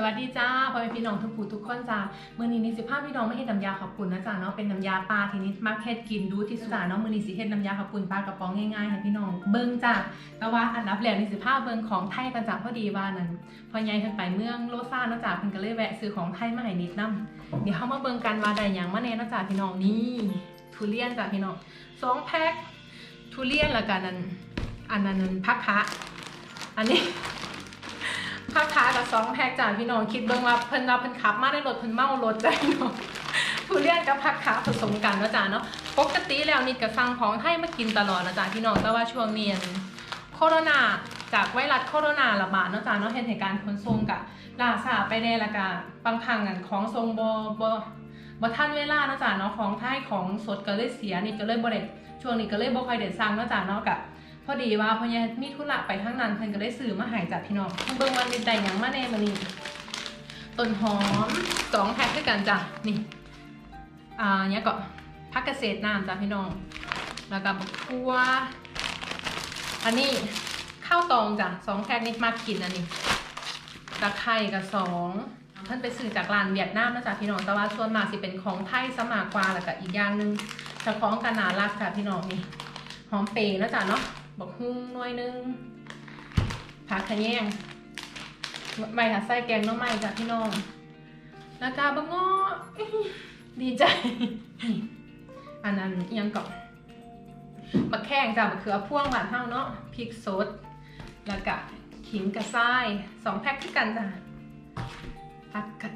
สวัสดีจ้าพ่อแม่พี่น้องทุกผู้ทุกคนจ้ามือนี้นิสิภาพพี่น้องไม่เห็นน้ำยาขอบคุณนะจ้าเนาะเป็นน้ำยาปลาทีนี้มาเฮ็ดกินดูที่สุดจ้าเนาะมือนี้สิเฮ็ดน้ำยาขอบคุณปลากระป๋องง่ายๆให้พี่น้องเบิ่งจ้าแต่ว่าอันดับแรกนิสิภาพเบิ่งของไทยกันจ้าพอดีว่านั้นพอใหญ่ขึ้นไปเมืองโลซ่าเนะจ้าเพิ่นก็เลยแวะซื้อของไทยมาให้นิดนํเดี๋ยวเฮามาเบิ่งกันว่าได้หยังมาแน่เนาะจ้าพี่น้องนี่ทุเรียนจ้าพี่น้องสองแพ็คทุเรียนล้วกันอันอันนั้นพักคะอันนี้ ข้าวขากับสองแพ็กจ้าพี่น้องคิดเบิ่งว่าเพิ่นว่าเพิ่นขับมาในรถเพิ่นเมารถจ้าพี่น้องผู้เรียนกับผักขาผสมกันนะจ้าเนาะปกติแล้วนี่ก็สั่งของให้มากินตลอดนะจ้าพี่น้องแต่ว่าช่วงนี้โคโรนาจากไวรัสโคโรนาระบาดเนาะจ้าเนาะเห็นเหตุการณ์ขนส่งกะล่าช้าไปแน่ละกะบางครั้งอันของทรงบ่บ่บ่ทันเวลาเนาะจ้าเนาะของท้ายของสดก็เลยเสียนี่ก็เลยบ่ได้ช่วงนี้ก็เลยบ่ค่อยได้สั่งเนาะจ้าเนาะกะ พอดีว่าพอยังมีธุระไปทั้งนั้นเพิ่นก็ได้ซื้อมาหายจากพี่น้องเบิ่งวันเป็นใจหยังมาแน่มานี่ต้นหอมสองแพ็คด้วยกันจ้ะนี่อ่าเนี่ยก็พักเกษตรน้ำจ้ะพี่น้อง แล้วก็บักทั่วอันนี้ข้าวตองจ้ะสองแพ็คนี่มากินอันนี้ตะไคร่กับสองเพิ่นไปซื้อจากร้านเวียดนามนะจ๊ะพี่น้องแต่ว่าส่วนมากสิเป็นของไทยสมากกว่าแล้วก็อีกอย่างหนึงเจะคล้าของกันนารักจ้ะพี่น้องนี่หอมเปรย์นะจ๊ะเนาะ บอกหุ้งหน่อยนึงผักขะแยงใบหัดไส้แกงน้องใหม่จ้ะพี่น้องแล้วก็บะง้อดีใจ อันนั้นอิหยังก่อนมะแข้งจ้ะมะเขือพ่วงหวานเท่าเนาะพริกสด แล้วก็ขิงกระซ้ายสองแพ็คที่กันจ้ะผักกระ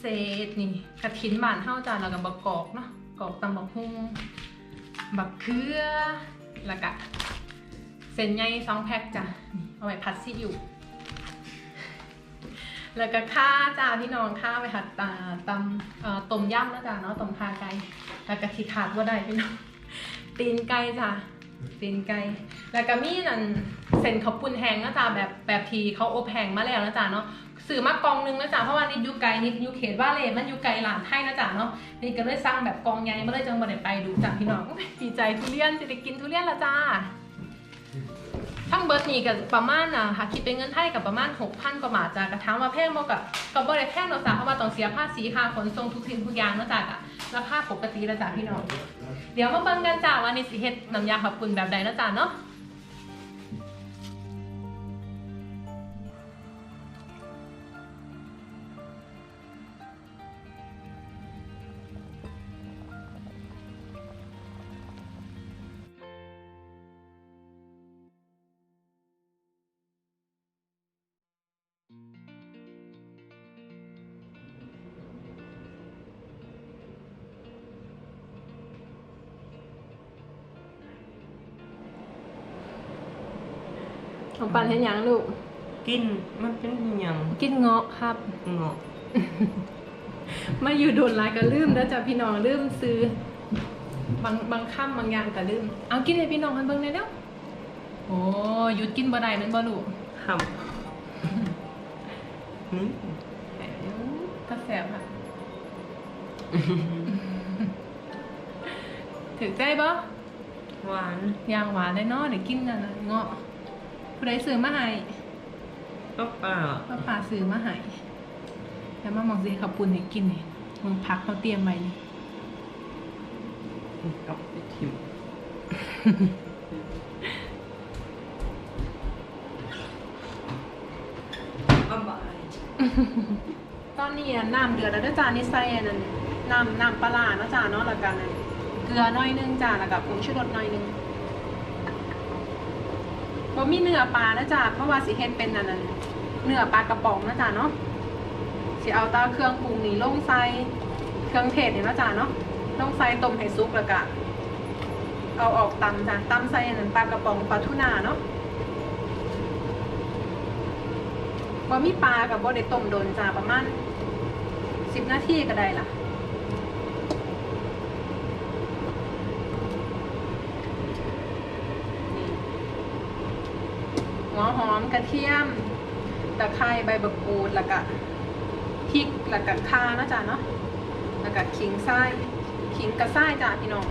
เศษนี่กระถินหวานเท่าจ้ะแล้วก็บะกอกเนาะกอกตำบักหุ่งบักเขือแล้วก็ เส้นใยสองแพ็คจ้ะนี่เอาไว้ผัดซีอิ๊วแล้วก็ข้าจ้าพี่น้องข้าไปผัดตาตำต้มย่ำนะจ้ะเนาะต้มขาไก่แล้วก็ที่ขาดว่าได้พี่น้องตีนไก่จ้ะตีนไก่แล้วก็มีนั่นเส้นข้าวปุ้นแห้งนะจ๊ะแบบแบบทีเขาอบแห้งมาแล้วนะจ๊ะเนาะซื้อมากองนึงนะจ๊ะเพราะว่านี่อยู่ไกลนี่อยู่เขตว่าเลยมันอยู่ไกลหลานไทยนะจ๊ะเนาะนี่ก็เลยสร้างแบบกองใหญ่มาเลยจังบ่ไดไปดูจ้ะพี่น้องดีใจทุเรียนจะได้กินทุเรียนละจ้า ทั้งเบิร์ดนี่กับประมาณน่ะค่ะคิดเป็นเงินไทยกับประมาณ6,000กว่าบาทจ้ะกระถามว่าแพงบ่กับก็บ่ได้แพงเนาะจ้ะเพราะว่าต้องเสียภาษีค่าขนส่งทุกสิ่งทุกอย่างเนาะจ้ะกะราคาปกติแล้วจ้ะพี่น้องเดี๋ยวมาเบิ่งกันจ้ะว่านี่สิเฮ็ดน้ำยาขับปุ่นแบบใดเนาะจ้ะเนาะ ของปันเฮ็ดหยังลูก กินมันเป็นอหย่างกินเงาะครับเงาะมาอยู่โดนหลายก็ลืมแล้วจ้ะพี่น้องลืมซื้อบางบางค่ำบางอย่างก็ลืม เอากินให้พี่น้องกันเบิ่งได้แล้วโอ้หยุดกินบ่ได้แมันบ่ลูกทำนี่แหมก็แสบค่ะถึงใจบ่หวานยางหวานเลยเนาะเดี๋ยวกินกันนะเงาะ ผู้ใดซื้อมาให้ก็เปล่าป้าป่าซื้อมาให้แล้วมามองสิขับปุ่นให้กินนี่มึงพักเขาเตรียมไว้นี่กับไปทิมบ๊ายบาย ตอนนี้อะน้ำเดือดแล้วเด้อจ้านี่ใส่อันนั้นน้ำน้ำปลาร้าเนาะจ้าเนาะแล้วกันนั้นเกลือหน่อยนึงจ้าแล้วก็ผงชูรสหน่อยนึง บ่มีเนื้อปลานะจ้าเพราะว่าสิเฮ็ดเป็นอันนั้นเนื้อปลากระป๋องนะจ้าเนาะสิเอาตาเครื่องปรุงนี่ลงใส่เครื่องเทศนี่นะจ้าเนาะลงใส่ต้มให้สุกแล้วก็เอาออกตำจ้าตำใส่อันนั้นปลากระป๋องปลาทูน่าเนาะบ่มีปลากับบ่ได้ต้มโดนจ้าประมาณสิบนาทีก็ได้ล่ะวหอม กระเทียมตะไคร้ใบบักกูดแล้วก็พริกแล้วก็ข่านะจ๊ะเนาะแล้วก็ขิงไส้ขิงกระไส้จ้ะพี่น้อง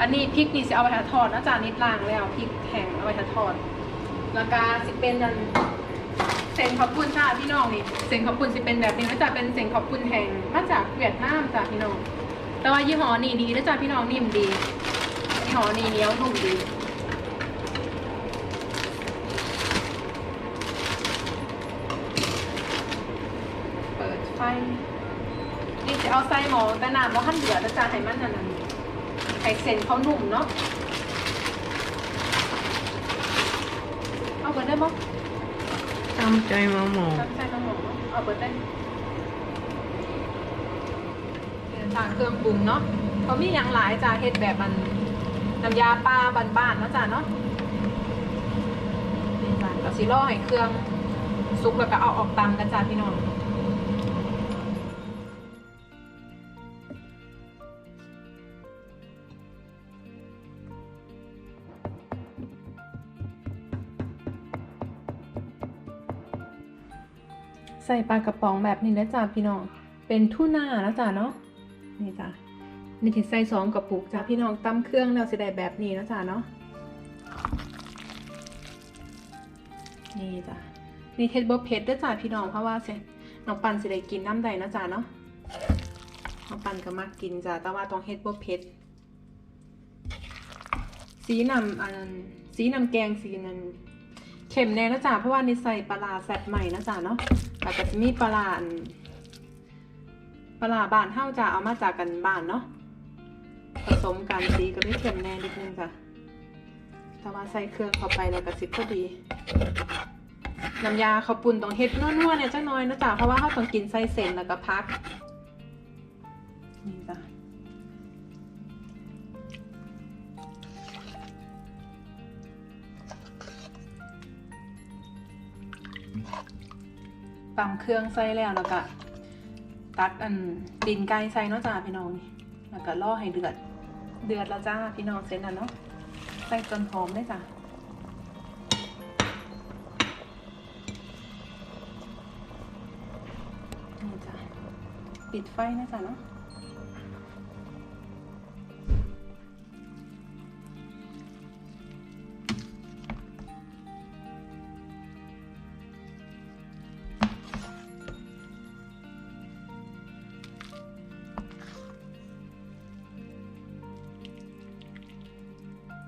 อันนี้พริกนี่สิเอาไปทอดนะจ๊ะนิดล่างแล้วพริกแห้งเอาไปทอดแล้วก็สิเป็นอันเส้นขอบคุณจ้าพี่น้องนี่เส้นขอบคุณสิเป็นแบบนี้นะจ๊ะเป็นเส้นขอบคุณแห่งมาจากเวียดนามจ้ะพี่น้องแต่ว่ายี่ห้อนี่ดีนะจ๊ะพี่น้องนิ่มดียี่ห้อนี่เหนียวนุ่มดี เปิดไฟนี่จะเอาใส่หมอแต่น้ำว่าขั้นเดือดนะจ๊ะให้มันนั่นน่ะให้เส้นเขานุ่มเนาะเอาเปิดได้มั้งตามใจมาหมอตั้งใจน้องหมอเอาเปิดได้เป็นทางเครื่องปรุงเนาะเขามีอย่างหลายจ้ะเฮ็ดแบบมันน้ำยาปลาบ้านๆเนาะจ้ะเนาะนี่จ้ะเราสิล่อให้เครื่องซุกแล้วก็เอาออกตำกันจ้ะพี่น้อง ส่ปลากระป๋องแบบนี้นะจ๊ะพี่น้อง เป็นทูน่านะจ๊ะเนาะ นี่จ้ะนี่ที่ใส่สองกระปุกจ้ะพี่น้องตำเครื่องแล้วสิได้แบบนี้นะจ๊ะเนาะ นี่จ้ะนี่เฮ็ดบ่เผ็ดด้อจ้ะพี่น้องเพราะว่าเสน้องปันสิได้กินน้ำใดนะจ๊ะเนาะ น้องปันก็มักกินจ้ะแต่ว่าต้องเฮ็ดบ่เผ็ดสีนำอันนั้นสีน้ำแกงสีนั้น เข็มแน่นะจ๊ะเพราะว่านี่ใส่ปลาแซ่บใหม่นะจ๊ะเนาะแล้วก็จะมีปลาปลาบานเฮาจะเอามาจากกันบานเนาะผสมกันสีก็ไม่เข็มแน่นิดนึงจ้ะแต่ว่าใส่เครื่องเข้าไปแล้วก็สิพอดีน้ำยาข้าปุ้นต้องเฮ็ดนัวๆเนี่ยจังน้อยนะจ๊ะเพราะว่าเฮาต้องกินใส่เส้นแล้วก็พักนี่จ้ะ ตำเครื่องใส่แล้วแล้วก็ตักอันดินไก่ใส่เนาะจ้าพี่น้องนี่แล้วก็ล่อให้เดือด เดือดแล้วจ้าพี่น้องเสร็จแล้วเนาะใส่จนหอมได้จ้านี่จ้าปิดไฟนะจ้าเนาะ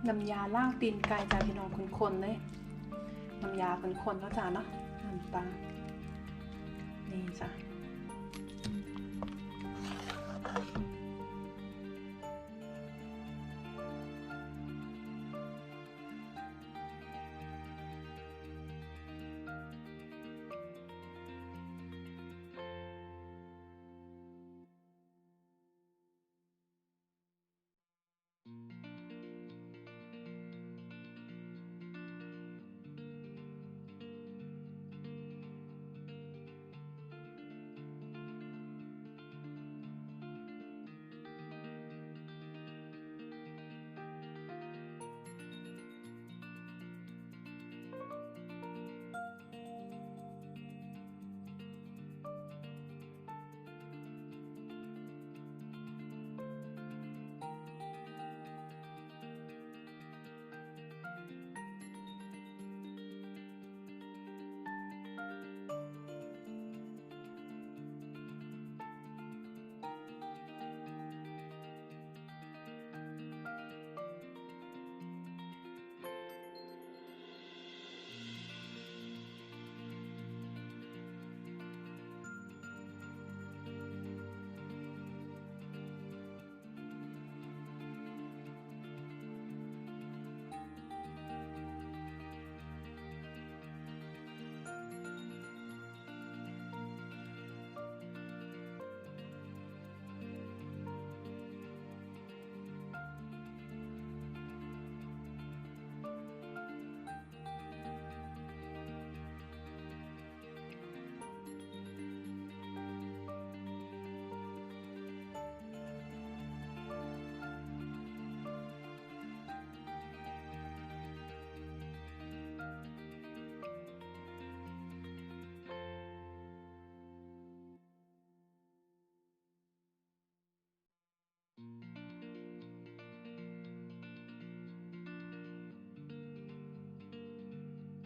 น้ำยาล่างตีนไก่จ้าพี่น้องคนๆเลยน้ำยาคนๆแล้วจ้าเนาะน้ำตา นี่จ้า